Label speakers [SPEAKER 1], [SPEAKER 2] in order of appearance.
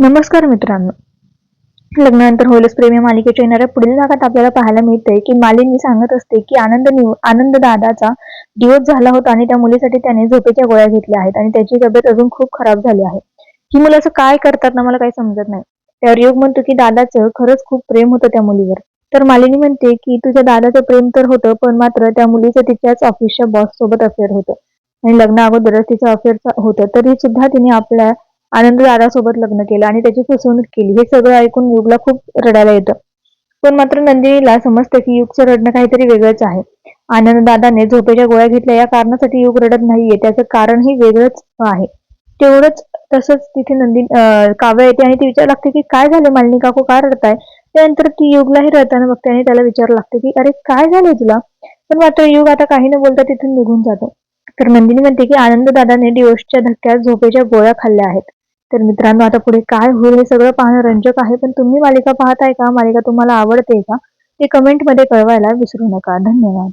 [SPEAKER 1] नमस्कार मित्रांनो. लग्नानंतर होईलच प्रेमी मालिकेच्या येणाऱ्या पुढील भागात आपल्याला पाहायला मिळतंय की मालिनी सांगत असते की आनंद निव- आनंद दादाचा दिवस झाला होता आणि त्या मुलीसाठी त्याने झोपेच्या गोळ्या घेतल्या आहेत आणि त्याची तब्येत अजून खूप खराब झाली आहे. ही मुलं असं काय करतात ना मला काही समजत नाही. त्यावर योग म्हणतो की दादाचं खरंच खूप प्रेम होतं त्या मुलीवर. तर मालिनी म्हणते की तुझ्या दादाचं प्रेम तर होतं पण मात्र त्या मुलीचं तिच्याच ऑफिसच्या बॉस सोबत अफेअर होतं. आणि लग्न अगोदरच तिचं अफेअर होतं. तरी सुद्धा तिने आपल्या आनंददादासोबत लग्न केलं आणि त्याची फसवणूक केली. हे सगळं ऐकून युगला खूप रडायला येतं. पण मात्र नंदिनीला समजतं की युगचं रडणं काहीतरी वेगळंच आहे. आनंद दादाने झोपेच्या गोळ्या घेतल्या. या कारणासाठी युग रडत नाहीये. त्याचं कारणही वेगळंच आहे. तेवढंच तसंच तिथे नंदिनी काव्य येते आणि ती विचार लागते की काय झालं? मालिनी काकू का रडताय? त्यानंतर ती युगलाही रडताना बघते आणि त्याला विचारू लागते की अरे काय झालंय तुला? पण मात्र युग आता काही न बोलता तिथून निघून जातो. तर नंदिनी म्हणते की आनंददादाने दादाने धक्क्यात झोपेच्या गोळ्या खाल्ल्या आहेत. तर मित्रांनो आता पुढे काय होईल हे सगळं पाहणं रंजक आहे पण तुम्ही मालिका पाहताय का? मालिका तुम्हाला आवडते का? ते कमेंटमध्ये कळवायला विसरू नका. धन्यवाद.